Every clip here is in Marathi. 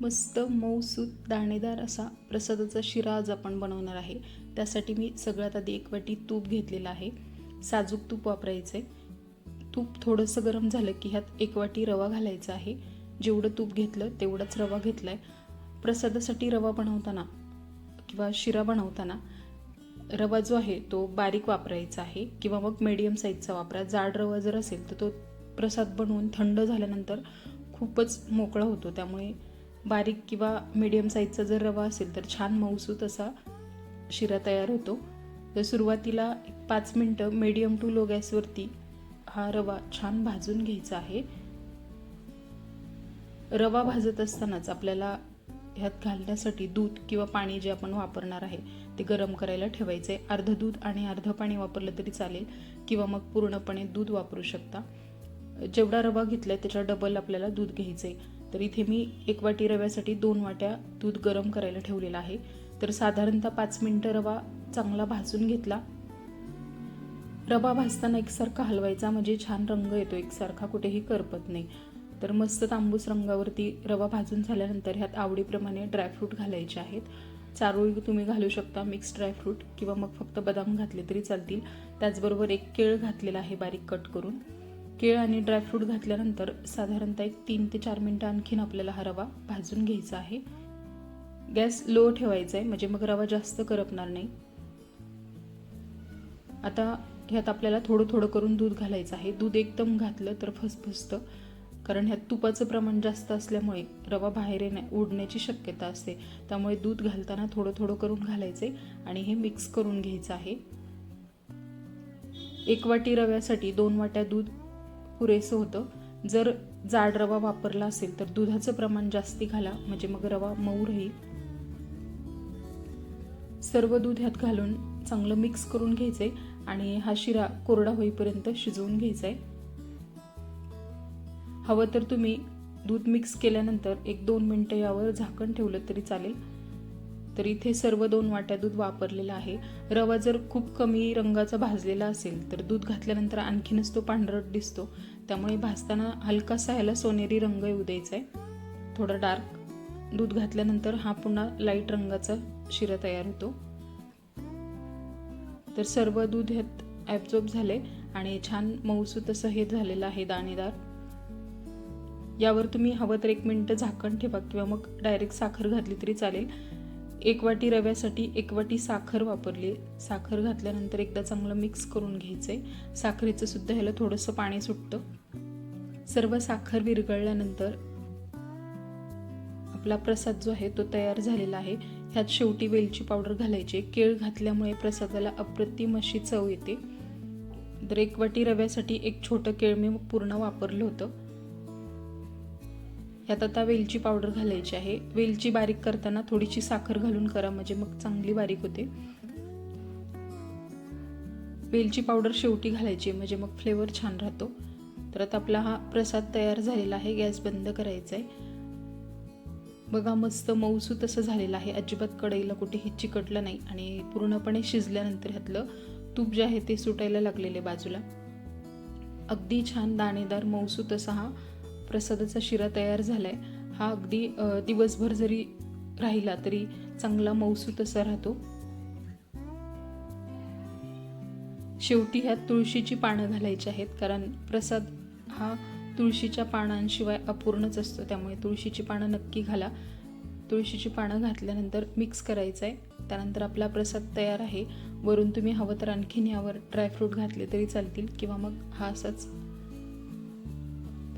मस्त मऊसूत दाणेदार असा प्रसादाचा शिरा आज आपण बनवणार आहे. त्यासाठी मी सगळ्यात आधी एक वाटी तूप घेतलेलं आहे. साजूक तूप वापरायचं आहे तूप थोडंसं गरम झालं की ह्यात एक वाटी रवा घालायचा आहे. जेवढं तूप घेतलं तेवढाच रवा घेतला आहे प्रसादासाठी रवा बनवताना किंवा शिरा बनवताना रवा जो आहे तो बारीक वापरायचा आहे किंवा मग मीडियम साईजचा वापरा. जाड रवा जर असेल तर तो प्रसाद बनवून थंड झाल्यानंतर खूपच मोकळा होतो. त्यामुळे बारीक किंवा मीडियम साईजचा जर रवा असेल तर छान मऊसूत असा शिरा तयार होतो. तर सुरुवातीला एक पाच मिनटं मीडियम टू लो गॅसवरती हा रवा छान भाजून घ्यायचा आहे. रवा भाजत असतानाच आपल्याला ह्यात घालण्यासाठी दूध किंवा पाणी जे आपण वापरणार आहे ते गरम करायला ठेवायचे अर्ध दूध आणि अर्ध पाणी वापरलं तरी चालेल किंवा मग पूर्णपणे दूध वापरू शकता. जेवढा रवा घेतला आहे त्याच्या डबल आपल्याला दूध घ्यायचं आहे तर इथे मी एक वाटी रव्यासाठी दोन वाट्या दूध गरम करायला ठेवलेलं आहे. तर साधारणतः पाच मिनटं रवा चांगला भाजून घेतला. रवा भाजताना एकसारखा हलवायचा म्हणजे छान रंग येतो एकसारखा कुठेही करपत नाही. तर मस्त तांबूस रंगावरती रवा भाजून झाल्यानंतर ह्यात आवडीप्रमाणे ड्रायफ्रूट घालायचे आहेत. चारोळी तुम्ही घालू शकता मिक्स ड्रायफ्रूट किंवा मग फक्त बदाम घातले तरी चालतील. त्याचबरोबर एक केळ घातलेला आहे बारीक कट करून. केळ आणि ड्रायफ्रूट घातल्यानंतर साधारणतः एक तीन ते चार मिनटं आणखीन आपल्याला हा रवा भाजून घ्यायचा आहे. गॅस लो ठेवायचा आहे म्हणजे मग रवा जास्त करपणार नाही. आता ह्यात आपल्याला थोडं थोडं करून दूध घालायचं आहे. दूध एकदम घातलं तर फसफसतं कारण ह्यात तुपाचं प्रमाण जास्त असल्यामुळे रवा बाहेर येण्या उडण्याची शक्यता असते. त्यामुळे दूध घालताना थोडं थोडं करून घालायचे आणि हे मिक्स करून घ्यायचं आहे. एक वाटी रव्यासाठी दोन वाट्या दूध पुरेसं होतं. जर जाड रवा वापरला असेल तर दुधाचं प्रमाण जास्ती घाला म्हणजे मग रवा मऊ राहील. सर्व दूध ह्यात घालून चांगलं मिक्स करून घ्यायचं आहे आणि हा शिरा कोरडा होईपर्यंत शिजवून घ्यायचा आहे हवं तर तुम्ही दूध मिक्स केल्यानंतर एक दोन मिनटं यावर झाकण ठेवलं तरी चालेल. तर इथे सर्व दोन वाट्या दूध वापरलेलं आहे. रवा जर खूप कमी रंगाचा भाजलेला असेल तर दूध घातल्यानंतर आणखीनच तो पांढरट दिसतो. त्यामुळे भाजताना हलकासा ह्याला सोनेरी रंग येऊ द्यायचा आहे थोडा डार्क दूध घातल्यानंतर हा पुन्हा लाइट रंगाचा शिरा तयार होतो. तर सर्व दूध ह्यात ॲब्झॉर्ब झाले आणि छान मऊसूत असं हे झालेलं आहे दाणेदार. यावर तुम्ही हवं तर एक मिनटं झाकण ठेवा किंवा मग डायरेक्ट साखर घातली तरी चालेल. एक वाटी रव्यासाठी एक वाटी साखर वापरली. साखर घातल्यानंतर एकदा चांगलं मिक्स करून घ्यायचं आहे साखरेचं सुद्धा ह्याला थोडंसं पाणी सुटतं. सर्व साखर विरघळल्यानंतर आपला प्रसाद जो आहे तो तयार झालेला आहे. ह्यात शेवटी वेलची पावडर घालायची. केळ घातल्यामुळे प्रसादाला अप्रतिम अशी चव येते. तर एक वाटी रव्यासाठी एक छोटं केळ मी पूर्ण वापरलं होतं. ह्यात आता वेलची पावडर घालायची आहे. वेलची बारीक करताना थोडीशी साखर घालून करा म्हणजे मग चांगली बारीक होते. वेलची पावडर शेवटी घालायची म्हणजे मग फ्लेवर छान राहतो. तर आता आपला हा प्रसाद तयार झालेला आहे गॅस बंद करायचा आहे बघा मस्त मऊसू तसं झालेलं आहे. अजिबात कढईला कुठेही चिकटलं नाही आणि पूर्णपणे शिजल्यानंतर ह्यातलं तूप जे आहे ते सुटायला लागलेले बाजूला. अगदी छान दाणेदार मऊसू तसा हा प्रसादाचा शिरा तयार झाला आहे हा अगदी दिवसभर जरी राहिला तरी चांगला मऊसूत असा राहतो. शेवटी ह्यात तुळशीची पानं घालायची आहेत कारण प्रसाद हा तुळशीच्या पानांशिवाय अपूर्णच असतो त्यामुळे तुळशीची पानं नक्की घाला. तुळशीची पानं घातल्यानंतर मिक्स करायचं आहे त्यानंतर आपला प्रसाद तयार आहे. वरून तुम्ही हवं तर आणखीन यावर ड्रायफ्रूट घातले तरी चालतील किंवा मग हा असाच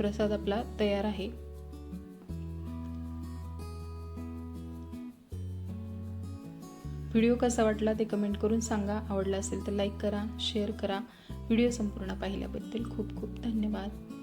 प्रसाद आपला तयार आहे. व्हिडिओ कसा वाटला ते कमेंट करून सांगा. आवडला असेल तर लाईक करा शेअर करा. व्हिडिओ संपूर्ण पाहिल्याबद्दल खूप खूप धन्यवाद.